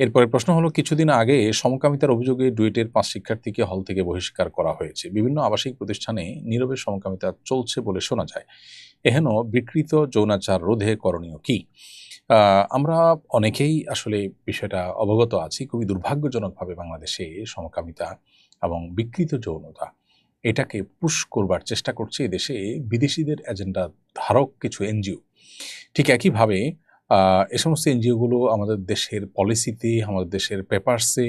এরপরে প্রশ্ন হলো, কিছুদিন আগে সমকামিতার অভিযোগে ডুয়েটের পাঁচ শিক্ষার্থীকে হল থেকে বহিষ্কার করা হয়েছে। বিভিন্ন আবাসিক প্রতিষ্ঠানে নীরবে সমকামিতা চলছে বলে শোনা যায়। এহেন বিকৃত যৌনাচার রোধে করণীয় কি? আমরা অনেকেই আসলে বিষয়টা অবগত আছি, খুবই দুর্ভাগ্যজনকভাবে বাংলাদেশে সমকামিতা এবং বিকৃত যৌনতা, এটাকে পুশ করবার চেষ্টা করছে দেশে বিদেশিদের এজেন্ডা ধারক কিছু এনজিও। ঠিক একইভাবে এ সমস্ত এনজিওগুলো আমাদের দেশের পলিসিতে আমাদের দেশের পেপারসে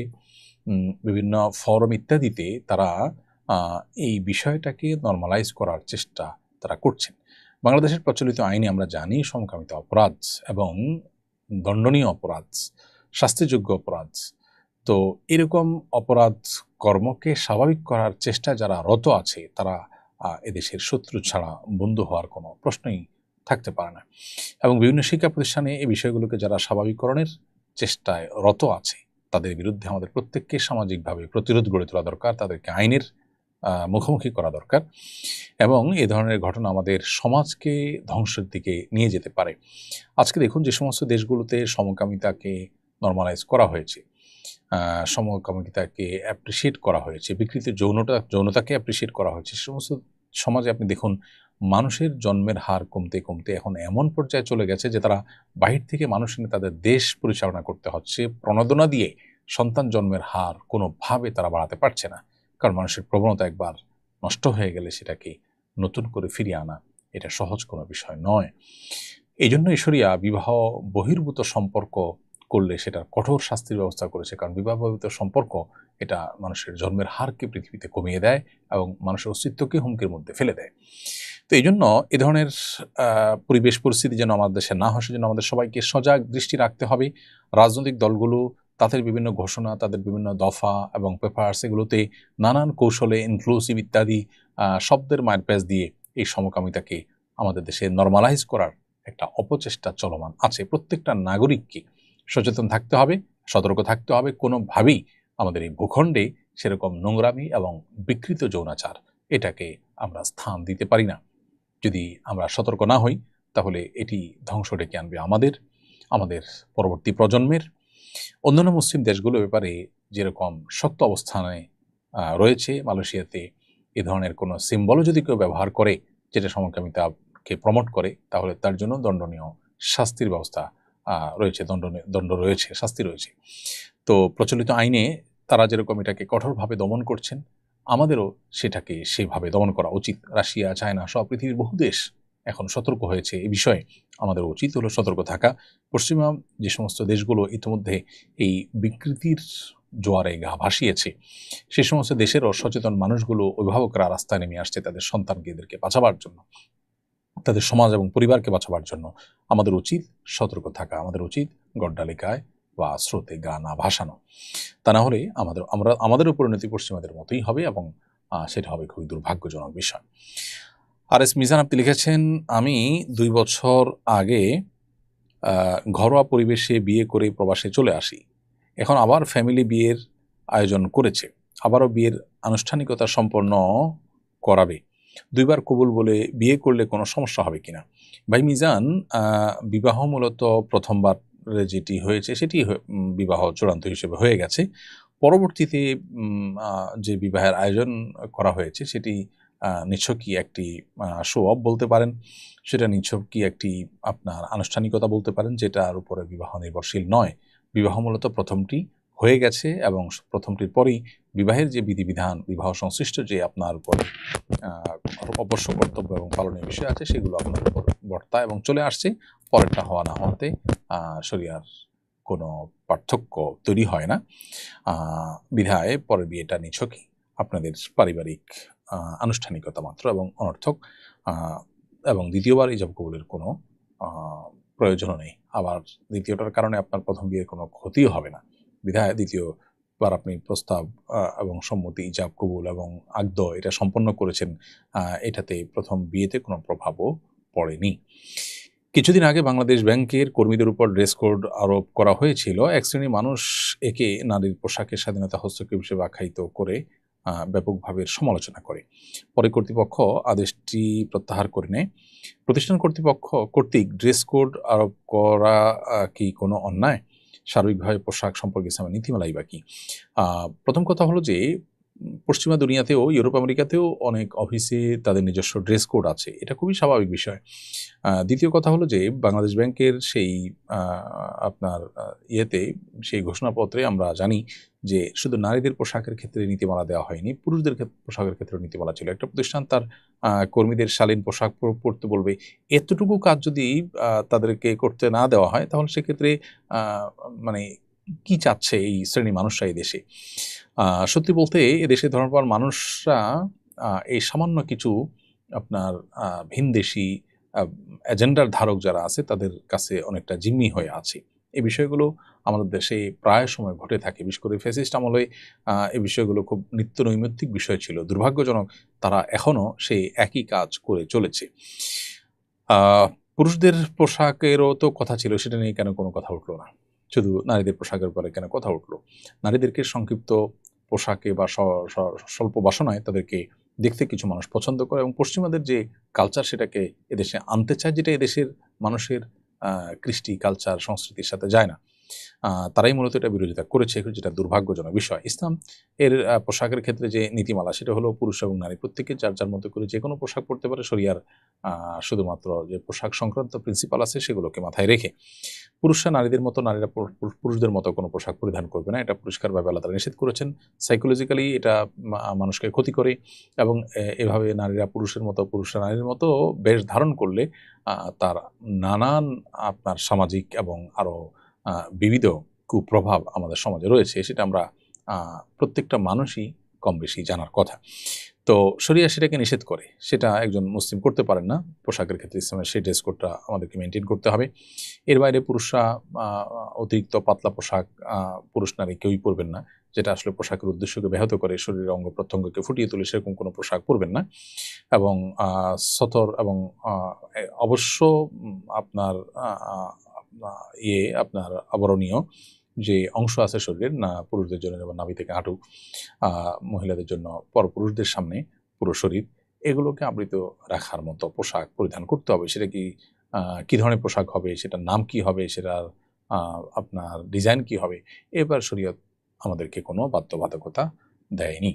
বিভিন্ন ফরম ইত্যাদিতে তারা এই বিষয়টাকে নর্মালাইজ করার চেষ্টা তারা করছেন। বাংলাদেশের প্রচলিত আইনে আমরা জানি সমকামিতা অপরাধ এবং দণ্ডনীয় অপরাধ, শাস্তিযোগ্য অপরাধ। তো এরকম অপরাধ কর্মকে স্বাভাবিক করার চেষ্টা যারা রত আছে, তারা এদেশের শত্রু ছাড়া বন্ধু হওয়ার কোনো প্রশ্নই থাকতে পারে না। এবং বিভিন্ন শিক্ষা প্রতিষ্ঠানে এই বিষয়গুলোকে যারা স্বাভাবিককরণের চেষ্টায় রত আছে, তাদের বিরুদ্ধে আমাদের প্রত্যেককে সামাজিকভাবে প্রতিরোধ গড়ে তোলা দরকার, তাদেরকে আইনের মুখোমুখি করা দরকার এবং এ ধরনের ঘটনা আমাদের সমাজকে ধ্বংসের দিকে নিয়ে যেতে পারে। আজকে দেখুন যে সমস্ত দেশগুলোতে সমকামিতাকে নর্মালাইজ করা হয়েছে সমকামিতাকে অ্যাপ্রিসিয়েট করা হয়েছে, বিকৃত যৌনতা, যৌনতাকে অ্যাপ্রিসিয়েট করা হয়েছে সমস্ত সমাজে আপনি দেখুন মানুষের জন্মের হার কমতে কমতে এখন এমন পর্যায়ে চলে গেছে যে তারা বাহির থেকে মানুষ এনে তাদের দেশ পরিচালনা করতে হচ্ছে। প্রণোদনা দিয়ে সন্তান জন্মের হার কোনোভাবে তারা বাড়াতে পারছে না। কারণ মানুষের প্রবণতা একবার নষ্ট হয়ে গেলে সেটাকে নতুন করে ফিরিয়ে আনা এটা সহজ কোনো বিষয় নয়। এই জন্য ঈশ্বরিয়া বিবাহ বহির্ভূত সম্পর্ক করলে সেটার কঠোর শাস্তির ব্যবস্থা করেছে। কারণ বিবাহ বহির্ভূত সম্পর্ক এটা মানুষের জন্মের হারকে পৃথিবীতে কমিয়ে দেয় এবং মানুষের অস্তিত্বকে হুমকির মধ্যে ফেলে দেয়। তো এই জন্য এ ধরনের পরিবেশ পরিস্থিতি যেন আমাদের দেশে না হয়, সেজন্য আমাদের সবাইকে সজাগ দৃষ্টি রাখতে হবে। রাজনৈতিক দলগুলো তাদের বিভিন্ন ঘোষণা, তাদের বিভিন্ন দফা এবং পেপার্স এগুলোতে নানান কৌশলে ইনক্লুসিভ ইত্যাদি শব্দের মায়ের প্যাচ দিয়ে এই সমকামিতাকে আমাদের দেশে নর্মালাইজ করার একটা অপচেষ্টা চলমান আছে। প্রত্যেকটা নাগরিককে সচেতন থাকতে হবে, সতর্ক থাকতে হবে। কোনোভাবেই আমাদের এই ভূখণ্ডে সেরকম নোংরামি এবং বিকৃত যৌনাচার এটাকে আমরা স্থান দিতে পারি না। যদি আমরা সতর্ক না হই, তাহলে এটি ধ্বংস ডেকে আনবে আমাদের আমাদের পরবর্তী প্রজন্মের। অন্যান্য মুসলিম দেশগুলো ব্যাপারে যেরকম শক্ত অবস্থানে রয়েছে মালয়েশিয়াতে, এ ধরনের কোনো সিম্বলও যদি কেউ ব্যবহার করে, যেটা সমকামিতাকে প্রমোট করে, তাহলে তার জন্য দণ্ডনীয় শাস্তির ব্যবস্থা রয়েছে দণ্ড দণ্ড রয়েছে, শাস্তি রয়েছে। তো প্রচলিত আইনে তারা যেরকম এটাকে কঠোরভাবে দমন করছেন আমাদেরও সেটাকে সেভাবে দমন করা উচিত। রাশিয়া, চায়না সব পৃথিবীর বহু দেশ এখন সতর্ক হয়েছে এ বিষয়ে। আমাদের উচিত হলো সতর্ক থাকা। পশ্চিমা যে সমস্ত দেশগুলো ইতিমধ্যে এই বিকৃতির জোয়ারে গা ভাসিয়েছে, সে সমস্ত দেশেরও সচেতন মানুষগুলো, অভিভাবকরা রাস্তায় নেমে আসছে তাদের সন্তানকে এদেরকে বাঁচাবার জন্য, তাদের সমাজ এবং পরিবারকে বাঁচাবার জন্য। আমাদের উচিত সতর্ক থাকা, আমাদের উচিত গড্ডালিকায় বা স্রোতে গা না ভাসানো, তা না হলে আমাদের, আমরা, আমাদের পরিণতি পশ্চিমাদের মতোই হবে এবং সেটা হবে খুবই দুর্ভাগ্যজনক বিষয়। আর এস মিজান আপনি লিখেছেন, আমি দুই বছর আগে ঘরোয়া পরিবেশে বিয়ে করে প্রবাসে চলে আসি। এখন আবার ফ্যামিলি বিয়ের আয়োজন করেছে। আবারও বিয়ের আনুষ্ঠানিকতা সম্পন্ন করাবে। দুইবার কবুল বলে বিয়ে করলে কোনো সমস্যা হবে কিনা? ভাই মিজান বিবাহ মূলত প্রথমবার যেটি হয়েছে সেটি বিবাহ চূড়ান্ত হিসেবে হয়ে গেছে। পরবর্তীতে যে বিবাহের আয়োজন করা হয়েছে সেটি নিছকই একটি শো অফ বলতে পারেন। সেটা নিছকই একটি আপনার আনুষ্ঠানিকতা বলতে পারেন, যেটার উপরে বিবাহ নির্ভরশীল নয়। বিবাহ মূলত প্রথমটি হয়ে গেছে এবং প্রথমটির পরেই বিবাহের যে বিধিবিধান, বিবাহ সংশ্লিষ্ট যে আপনার উপর অবশ্য কর্তব্য এবং পালনের বিষয় আছে, সেগুলো আপনার উপর বর্তা এবং চলে আসছে। পরেরটা হওয়া না হওয়াতে শরিয়ার কোনো পার্থক্য তৈরি হয় না। বিধায় পরের বিয়েটা নিছকই। আপনাদের পারিবারিক আনুষ্ঠানিকতা মাত্র এবং অনর্থক। এবং দ্বিতীয়বার ইজাব কবুলের কোনো প্রয়োজনও নেই। আবার দ্বিতীয়টার কারণে আপনার প্রথম বিয়ের কোনো ক্ষতিও হবে না। বিধায় দ্বিতীয়বার আপনি প্রস্তাব এবং সম্মতি, ইজাব, কবুল এবং আগদ এটা সম্পন্ন করেছেন এটাতে প্রথম বিয়েতে কোনো প্রভাবও পড়েনি। কিছুদিন আগে বাংলাদেশ ব্যাংকের কর্মীদের উপর ড্রেস কোড আরোপ করা হয়েছিল। এক শ্রেণির মানুষ একে নারীর পোশাকের স্বাধীনতা হস্তক্ষেপ হিসেবে আখ্যায়িত করে ব্যাপকভাবে সমালোচনা করে। পরে কর্তৃপক্ষ আদেশটি প্রত্যাহার করে নেয়। প্রতিষ্ঠান কর্তৃপক্ষ কর্তৃক ড্রেস কোড আরোপ করা কি কোনো অন্যায়? সার্বিকভাবে পোশাক সম্পর্কে ইসলামের নীতিমালাই বা কি। প্রথম কথা হলো যে পশ্চিমা দুনিয়াতেও, ইউরোপ, আমেরিকাতেও অনেক অফিসে তাদের নিজস্ব ড্রেস কোড আছে। এটা খুবই স্বাভাবিক বিষয়। দ্বিতীয় কথা হলো যে, বাংলাদেশ ব্যাংকের সেই আপনার ইয়েতে সেই ঘোষণাপত্রে আমরা জানি যে, শুধু নারীদের পোশাকের ক্ষেত্রে নীতিমালা দেওয়া হয়নি, পুরুষদের পোশাকের ক্ষেত্রে নীতিমালা ছিল। একটা প্রতিষ্ঠান তার কর্মীদের শালীন পোশাক পর- পরতে বলবে। এতটুকু কাজ যদি তাদেরকে করতে না দেওয়া হয়, তাহলে সেক্ষেত্রে মানে কি চাচ্ছে এই শ্রেণি মানুষরা এই দেশে? সত্যি বলতে এদেশে ধর্মপ্রাণ মানুষরা এই সামান্য কিছু আপনার ভিনদেশি এজেন্ডার ধারক যারা আছে, তাদের কাছে অনেকটা জিম্মি হয়ে আছে। এই বিষয়গুলো আমাদের দেশে প্রায় সময় ঘটে থাকে। বিশেষ করে ফেসিস্ট আমলে এই বিষয়গুলো খুব নিত্য নৈমিত্তিক বিষয় ছিল। দুর্ভাগ্যজনক তারা এখনও সেই একই কাজ করে চলেছে। পুরুষদের পোশাকেরও তো কথা ছিল, সেটা নিয়ে কেন কোনো কথা উঠল না? শুধু নারীদের পোশাকের উপরে কেন কথা উঠল? নারীদেরকে সংক্ষিপ্ত পোশাকে বা স্বল্প বাসনায় তাদেরকে দেখতে কিছু মানুষ পছন্দ করে এবং পশ্চিমাদের যে কালচার সেটাকে এদেশে আনতে চায়, যেটা এদেশের মানুষের কৃষ্টি কালচার সংস্কৃতির সাথে যায় না। তারাই মূলত এটা বিরোধিতা করেছে, যেটা দুর্ভাগ্যজনক বিষয়। ইসলাম এর পোশাকের ক্ষেত্রে যে নীতিমালা, সেটা হলো পুরুষ এবং নারী প্রত্যেকে, যার যার মতো করে যে কোনো পোশাক পরতে পারে, শরিয়ার শুধুমাত্র যে পোশাক সংক্রান্ত প্রিন্সিপাল আছে, সেগুলোকে মাথায় রেখে। পুরুষরা নারীদের মতো, নারীরা পুরু- পুরু- পুরুষদের মতো কোনো পোশাক পরিধান করবে না। এটা পরিষ্কারভাবে তাআলা নিষেধ করেছেন। সাইকোলজিক্যালি এটা মানুষকে ক্ষতি করে এবং এভাবে নারীরা পুরুষের মতো, পুরুষরা নারীর মতো বেশ ধারণ করলে তার নানান আপনার সামাজিক এবং আরও বিবিধ কুপ্রভাব আমাদের সমাজে রয়েছে, সেটা আমরা প্রত্যেকটা মানুষই কম বেশি জানার কথা। তো শরিয়া সেটাকে নিষেধ করে, সেটা একজন মুসলিম করতে পারেন না, পোশাকের ক্ষেত্রে ইসলামের সেই ড্রেস কোডটা আমাদেরকে মেনটেন করতে হবে। এর বাইরে পুরুষরা অতিরিক্ত পাতলা পোশাক পুরুষ নারী কেউই পরবেন না, যেটা আসলে পোশাকের উদ্দেশ্যকে ব্যাহত করে, শরীরের অঙ্গ প্রত্যঙ্গকে ফুটিয়ে তোলে সেরকম কোনো পোশাক পরবেন না। এবং সতর এবং অবশ্য আপনার ইয়ে আপনার আবরণীয় যে অংশ আছে শরীরের, না পুরুষদের জন্য যেমন নাভি থেকে হাঁটু মহিলাদের জন্য পরপুরুষদের সামনে পুরো শরীর, এগুলোকে আবৃত রাখার মতো পোশাক পরিধান করতে হবে। সেটা কি কী ধরনের পোশাক হবে, সেটার নাম কি হবে, সেটার আপনার ডিজাইন কি হবে, এবার শরীয়ত আমাদেরকে কোনো বাধ্যবাধকতা দেয়নি।